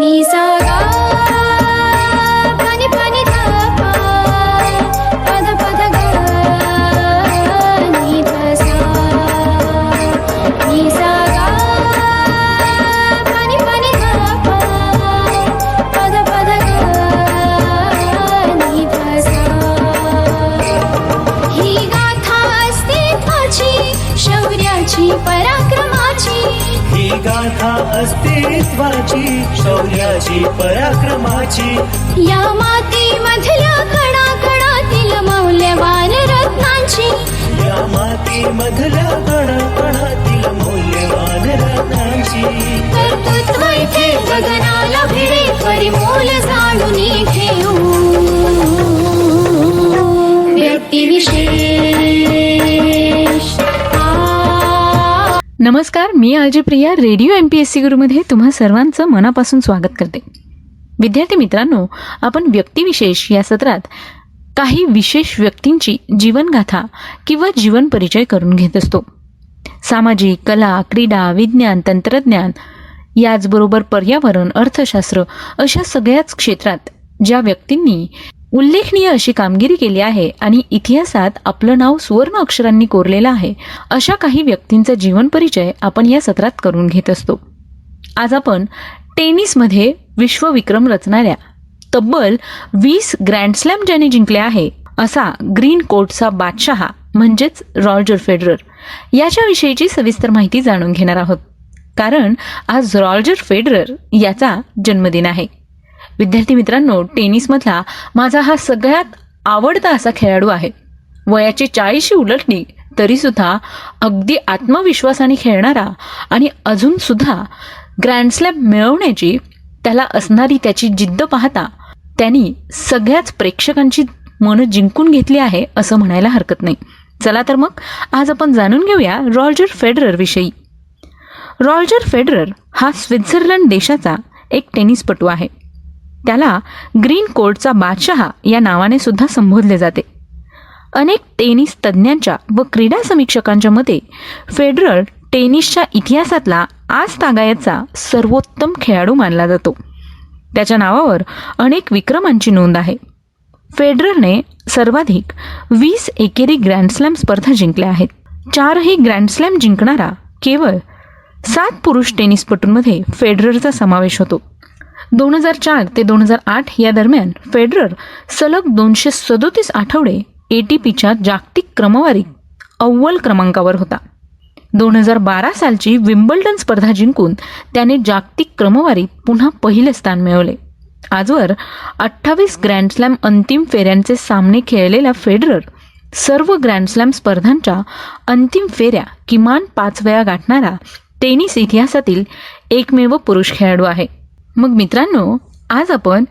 नि सा गाथा अस्तित्वाची शौर्याची पराक्रमाची. या मातीमधल्या कणा कणातील मौल्यवान रत्नांची. या माती मधल्या कणाकणातील मौल्यवान रत्नांची. कर्तृत्व इथे गगनाला भिडे परिमोल जाणून घेऊ व्यक्तिविशेष नमस्कार मी आलजी Priya radio M P S C गुरुमध्ये तुम्हा सर्वांचं मनापासून स्वागत करते. विद्यार्थी मित्रांनो आपण व्यक्तिविशेष या सत्रात काही विशेष व्यक्तींची जीवनगाथा किंवा जीवन परिचय करून घेत असतो. सामाजिक कला क्रीडा विज्ञान तंत्रज्ञान याचबरोबर पर्यावरण अर्थशास्त्र अशा सगळ्याच क्षेत्रात ज्या व्यक्तींनी उल्लेखनीय अशी कामगिरी केली आहे आणि इतिहासात आपलं नाव सुवर्ण अक्षरांनी कोरलेलं आहे अशा काही व्यक्तींचा जीवन परिचय आपण या सत्रात करून घेत असतो. आज आपण टेनिसमध्ये विश्वविक्रम रचणाऱ्या तब्बल वीस ग्रँडस्लॅम ज्याने जिंकले आहे असा ग्रीन कोर्टचा बादशहा म्हणजेच रॉजर फेडरर याच्याविषयीची सविस्तर माहिती जाणून घेणार आहोत. कारण आज रॉजर फेडरर याचा जन्मदिन आहे. विद्यार्थी मित्रांनो टेनिसमधला माझा हा सगळ्यात आवडता असा खेळाडू आहे. वयाची चाळीशी उलटली तरीसुद्धा अगदी आत्मविश्वासाने खेळणारा आणि अजूनसुद्धा ग्रँडस्लॅम मिळवण्याची त्याला असणारी त्याची जिद्द पाहता त्यांनी सगळ्याच प्रेक्षकांची मनं जिंकून घेतली आहे असं म्हणायला हरकत नाही. चला तर मग आज आपण जाणून घेऊया रॉल्जर फेडररविषयी रॉल्जर फेडरर हा स्वित्झर्लंड देशाचा एक टेनिसपटू आहे. त्याला ग्रीन कोर्टचा बादशहा या नावाने सुद्धा संबोधले जाते. अनेक टेनिस तज्ज्ञांच्या व क्रीडा समीक्षकांच्या मते फेडरर टेनिसच्या इतिहासातला आज तागायतचा सर्वोत्तम खेळाडू मानला जातो. त्याच्या नावावर अनेक विक्रमांची नोंद आहे. फेडररने सर्वाधिक वीस एकेरी ग्रँडस्लॅम स्पर्धा जिंकल्या आहेत. चारही ग्रँडस्लॅम जिंकणारा केवळ सात पुरुष टेनिसपटूंमध्ये फेडररचा समावेश होतो. दोन हजार चार ते दोन हजार आठ या दरम्यान फेडरर सलग दोनशे सदोतीस आठवडे ए टी पीच्या जागतिक क्रमवारीत अव्वल क्रमांकावर होता. दोन हजार बारा सालची विम्बल्डन स्पर्धा जिंकून त्याने जागतिक क्रमवारीत पुन्हा पहिले स्थान मिळवले. आजवर अठ्ठावीस ग्रँडस्लॅम अंतिम फेऱ्यांचे सामने खेळलेला फेडरर सर्व ग्रँडस्लॅम स्पर्धांच्या अंतिम फेऱ्या किमान पाच वेळा गाठणारा टेनिस इतिहासातील एकमेव पुरुष खेळाडू आहे. मग मित्रांनो आज आपण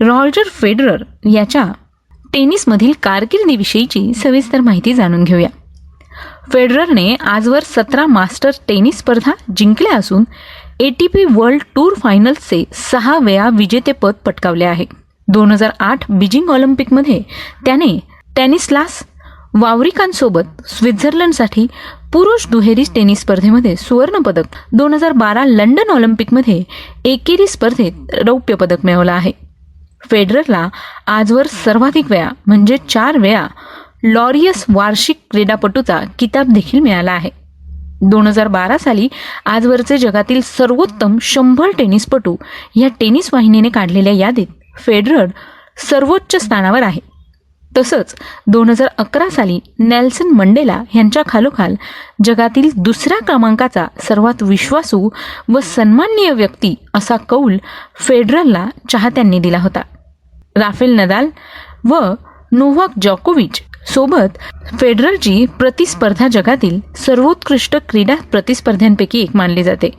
रॉल्जर फेडरर याच्या टेनिसमधील कारकिर्दीविषयीची सविस्तर माहिती जाणून घेऊया. फेडररने आजवर सतरा मास्टर टेनिस स्पर्धा जिंकल्या असून A T P world tour फायनल्सचे सहा वेळा विजेतेपद पटकावले आहे. दोन हजार आठ बीजिंग ऑलिम्पिकमध्ये त्याने टेनिसलास वावरिकांसोबत स्वित्झर्लंडसाठी पुरुष दुहेरी टेनिस स्पर्धेमध्ये सुवर्णपदक. दोन हजार बारा लंडन ऑलिम्पिकमध्ये एकेरी स्पर्धेत रौप्य पदक मिळवलं आहे. फेडररला आजवर सर्वाधिक वेळा म्हणजे चार वेळा लॉरियस वार्षिक क्रीडापटूचा किताब देखील मिळाला आहे. दोन हजार बारा साली आजवरचे जगातील सर्वोत्तम शंभर टेनिसपटू या टेनिस वाहिनीने काढलेल्या यादीत फेडरर सर्वोच्च स्थानावर आहे. तसंच दोन हजार अकरा साली नेल्सन मंडेला यांच्या खालोखाल जगातील दुसऱ्या क्रमांकाचा सर्वात विश्वासू व सन्माननीय व्यक्ती असा कौल फेडरलला चाहत्यांनी दिला होता. राफेल नदाल व नोव्हाक जॉकोविच सोबत फेडरलची प्रतिस्पर्धा जगातील सर्वोत्कृष्ट क्रीडा प्रतिस्पर्ध्यांपैकी एक मानली जाते.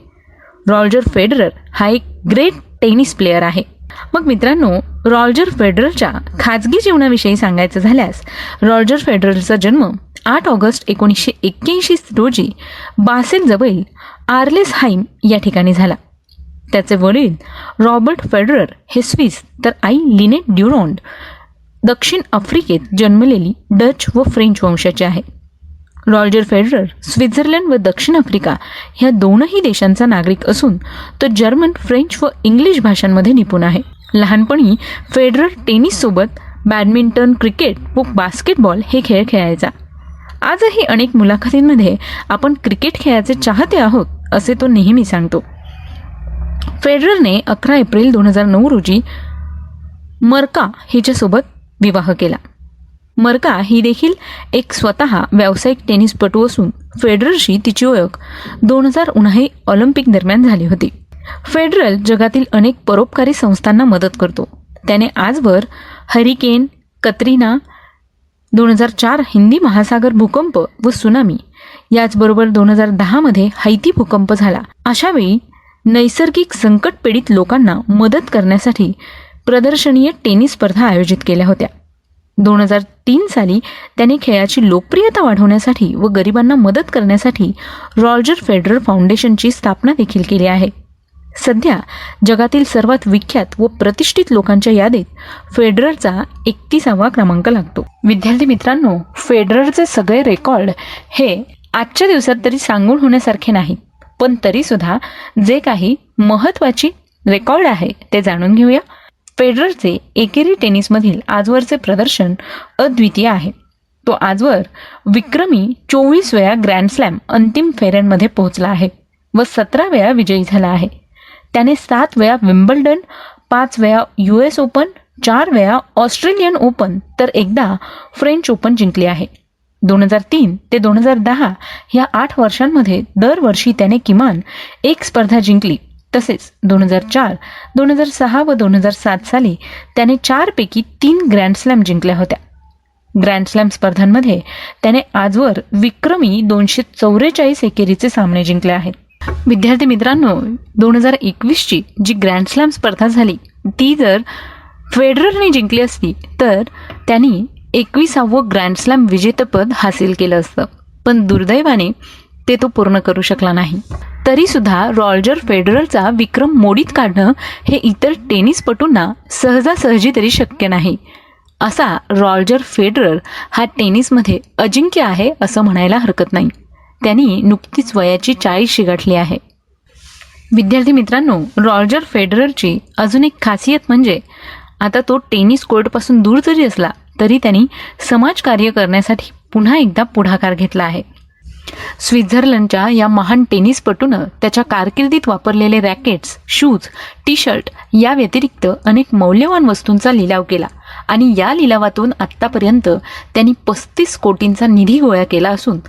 रॉल्जर फेडरर हा एक ग्रेट टेनिस प्लेअर आहे. मग मित्रांनो रॉल्जर फेडररच्या खाजगी जीवनाविषयी सांगायचं झाल्यास रॉल्जर फेडररचा जन्म आठ ऑगस्ट एकोणीसशे एक्क्याऐंशी रोजी बासेलजवळील आर्लेसहाईम या ठिकाणी झाला. त्याचे वडील रॉबर्ट फेडरर हे स्विस तर आई लिनेट ड्युरॉन्ड दक्षिण आफ्रिकेत जन्मलेली डच व फ्रेंच वंशाची आहे. रॉजर फेडरर स्वित्झर्लंड व दक्षिण आफ्रिका ह्या दोनही देशांचा नागरिक असून तो जर्मन फ्रेंच व इंग्लिश भाषांमध्ये निपुण आहे. लहानपणी फेडरर टेनिससोबत बॅडमिंटन क्रिकेट व बास्केटबॉल हे खेळ खेळायचा. आजही अनेक मुलाखतींमध्ये आपण क्रिकेट खेळाचे चाहते आहोत असे तो नेहमी सांगतो. फेडररने अकरा एप्रिल दोन हजार नऊ रोजी मर्का हिच्यासोबत विवाह केला. मर्का ही देखील एक स्वतः व्यावसायिक टेनिसपटू असून फेडररशी तिची ओळख दोन हजार उन्हाळी ऑलिम्पिक दरम्यान झाली होती. फेडरल जगातील अनेक परोपकारी संस्थांना मदत करतो. त्याने आजवर हरिकेन कत्रिना दोन हजार चार हिंदी महासागर भूकंप व सुनामी याचबरोबर दोन हजार दहामध्ये हैती भूकंप झाला. अशावेळी नैसर्गिक संकट पीडित लोकांना मदत करण्यासाठी प्रदर्शनीय टेनिस स्पर्धा आयोजित केल्या होत्या. दोन हजार तीन साली त्याने खेळाची लोकप्रियता वाढवण्यासाठी व गरिबांना मदत करण्यासाठी रॉजर फेडरर फाउंडेशनची स्थापना देखील केली आहे. सध्या जगातील सर्वात विख्यात व प्रतिष्ठित लोकांच्या यादीत फेडररचा एकतीसावा क्रमांक लागतो. विद्यार्थी मित्रांनो फेडररचे सगळे रेकॉर्ड हे आजच्या दिवसात तरी सांगून होण्यासारखे नाहीत पण तरीसुद्धा जे काही महत्त्वाची रेकॉर्ड आहे ते जाणून घेऊया. फेडररचे एकेरी टेनिसमधील आजवरचे प्रदर्शन अद्वितीय आहे. तो आजवर विक्रमी चोवीस वेळा ग्रँड स्लॅम अंतिम फेऱ्यांमध्ये पोहोचला आहे व सतरा वेळा विजयी झाला आहे. त्याने सात वेळा विम्बल्डन पाच वेळा यू एस ओपन चार वेळा ऑस्ट्रेलियन ओपन तर एकदा फ्रेंच ओपन जिंकले आहे. दोन हजार तीन ते दोन हजार दहा ह्या आठ वर्षांमध्ये दरवर्षी त्याने किमान एक स्पर्धा जिंकली तसेच दोन हजार चार दोन हजार सहा व दोन हजार सात साली त्याने चारपैकी तीन ग्रँड स्लॅम जिंकल्या होत्या. ग्रँड स्लॅम स्पर्धांमध्ये त्याने आजवर विक्रमी दोनशे चौवेचाळीस एकेरीचे सामने जिंकले आहेत. विद्यार्थी मित्रांनो दोन हजार एकवीसची जी ग्रँड स्लॅम स्पर्धा झाली ती जर फेडररने जिंकली असती तर त्यांनी एकविसावं ग्रँड स्लॅम विजेतेपद हासिल केलं असतं. पण दुर्दैवाने ते तो पूर्ण करू शकला नाही. तरीसुद्धा रॉल्जर फेडररचा विक्रम मोडीत काढणं हे इतर टेनिसपटूंना सहजासहजी तरी शक्य नाही. असा रॉल्जर फेडरर हा टेनिसमध्ये अजिंक्य आहे असं म्हणायला हरकत नाही. त्यांनी नुकतीच वयाची चाळीशी गाठली आहे. विद्यार्थी मित्रांनो रॉल्जर फेडररची अजून एक खासियत म्हणजे आता तो टेनिस कोर्टपासून दूर जरी असला तरी त्यांनी समाजकार्य करण्यासाठी पुन्हा एकदा पुढाकार घेतला आहे. स्वित्झर्लंडच्या या महान टेनिसपटूनं त्याच्या कारकिर्दीत वापरलेले रॅकेट्स शूज टी शर्ट या व्यतिरिक्त अनेक मौल्यवान वस्तूंचा लिलाव केला आणि या लिलावातून आत्तापर्यंत त्यांनी पस्तीस कोटींचा निधी गोळा केला असून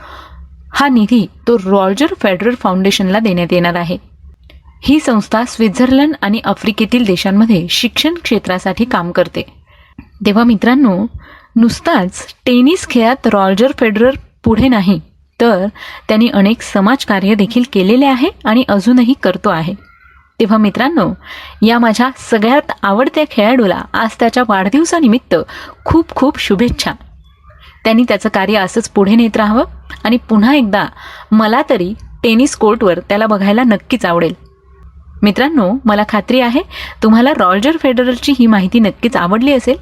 हा निधी तो रॉजर फेडरर फाउंडेशनला देण्यात येणार आहे. ही संस्था स्वित्झर्लंड आणि आफ्रिकेतील देशांमध्ये शिक्षण क्षेत्रासाठी काम करते. तेव्हा मित्रांनो नुसताच टेनिस खेळात रॉजर फेडरर पुढे नाही तर त्यांनी अनेक समाजकार्य देखील केलेले आहे आणि अजूनही करतो आहे. तेव्हा मित्रांनो या माझ्या सगळ्यात आवडत्या खेळाडूला आज त्याच्या वाढदिवसानिमित्त खूप खूप शुभेच्छा. त्यांनी त्याचं कार्य असंच पुढे नेत राहावं आणि पुन्हा एकदा मला तरी टेनिस कोर्टवर त्याला बघायला नक्कीच आवडेल. मित्रांनो मला खात्री आहे तुम्हाला रॉजर फेडररची ही माहिती नक्कीच आवडली असेल.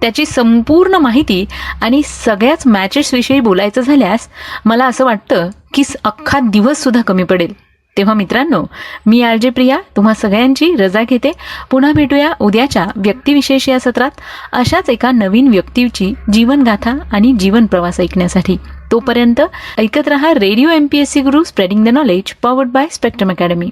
त्याची संपूर्ण माहिती आणि सगळ्याच मॅचेसविषयी बोलायचं झाल्यास मला असं वाटतं की स- अख्खा दिवससुद्धा कमी पडेल. तेव्हा मित्रांनो मी आर जे प्रिया तुम्हा सगळ्यांची रजा घेते. पुन्हा भेटूया उद्याच्या व्यक्तिविशेष या सत्रात. अशाच एका नवीन व्यक्तीची जीवनगाथा आणि जीवन प्रवास ऐकण्यासाठी. तोपर्यंत ऐकत रहा radio M P S C Guru spreading the knowledge powered by Spectrum Academy